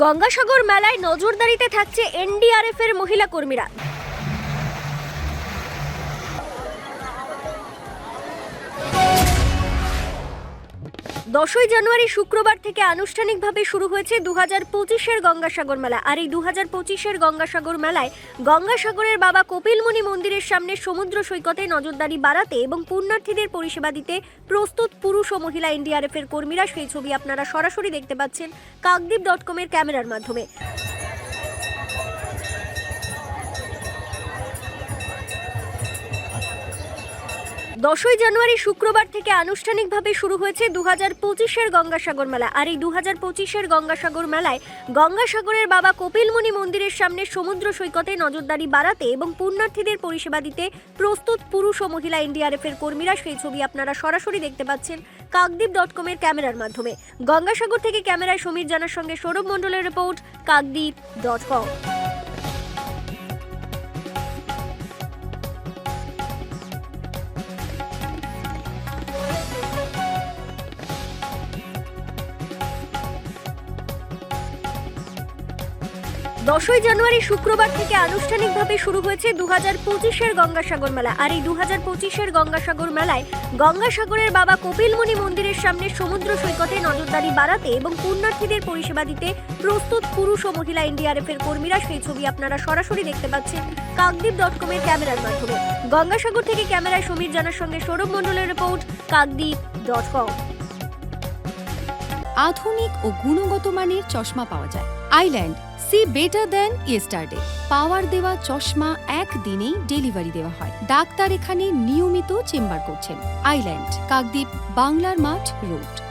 গঙ্গাসাগর মেলায় নজরদারিতে থাকছে এনডিআরএফ এর মহিলা কর্মীরা দশই জানুয়ারি শুক্রবার থেকে আনুষ্ঠানিকভাবে শুরু হয়েছে দু হাজার পঁচিশের গঙ্গাসাগর মেলা। আর এই দু হাজার পঁচিশের গঙ্গাসাগর মেলায় গঙ্গাসাগরের বাবা কপিলমণি মন্দিরের সামনে সমুদ্র সৈকতে নজরদারি বাড়াতে এবং পুণ্যার্থীদের পরিষেবা দিতে প্রস্তুত পুরুষ ও মহিলা এনডিআরএফ এর কর্মীরা, সেই ছবি আপনারা সরাসরি দেখতে পাচ্ছেন কাকদ্বীপ ডট কমের ক্যামেরার মাধ্যমে। দশই জানুয়ারি শুক্রবার থেকে আনুষ্ঠানিকভাবে শুরু হয়েছে দু হাজার পঁচিশের গঙ্গাসাগর মেলা। আর এই দু হাজার পঁচিশের গঙ্গাসাগর মেলায় গঙ্গাসাগরের বাবা কপিলমুনি মন্দিরের সামনে সমুদ্র সৈকতে নজরদারি বাড়াতে এবং পুণ্যার্থীদের পরিষেবা দিতে প্রস্তুত পুরুষ ও মহিলা এনডিআরএফ এর কর্মীরা সেই ছবি আপনারা সরাসরি দেখতে পাচ্ছেন কাকদ্বীপ ডট কমের ক্যামেরার মাধ্যমে। গঙ্গাসাগর থেকে ক্যামেরায় সমীর জানার সঙ্গে সৌরভ মণ্ডলের রিপোর্ট কাকদ্বীপ ডট কম দশই জানুয়ারি শুক্রবার থেকে আনুষ্ঠানিকভাবে শুরু হয়েছে দু হাজার পঁচিশের গঙ্গাসাগর মেলা। আর এই দু হাজার পঁচিশের গঙ্গাসাগর মেলায় গঙ্গাসাগরের বাবা কপিলমুনি মন্দিরের সামনে সমুদ্র সৈকতে নজরদারি বাড়াতে এবং পুণ্যার্থীদের পরিষেবা দিতে প্রস্তুত পুরুষ ও মহিলা এনডিআরএফ এর কর্মীরা সেই ছবি আপনারা সরাসরি দেখতে পাচ্ছেন কাকদ্বীপ ডট কমের ক্যামেরার মাধ্যমে। গঙ্গাসাগর থেকে ক্যামেরায় সমীর জানার সঙ্গে সৌরভ মণ্ডলের রিপোর্ট কাকদ্বীপ ডট কম আধুনিক ও গুণগত মানের চশমা পাওয়া যায়। Island, see better than yesterday power দেওয়া চশমা একদিনেই ডেলিভারি দেওয়া হয়। ডাক্তার এখানে নিয়মিত চেম্বার করছেন। আইল্যান্ড, কাকদ্বীপ, বাংলার মাঠ, রোড।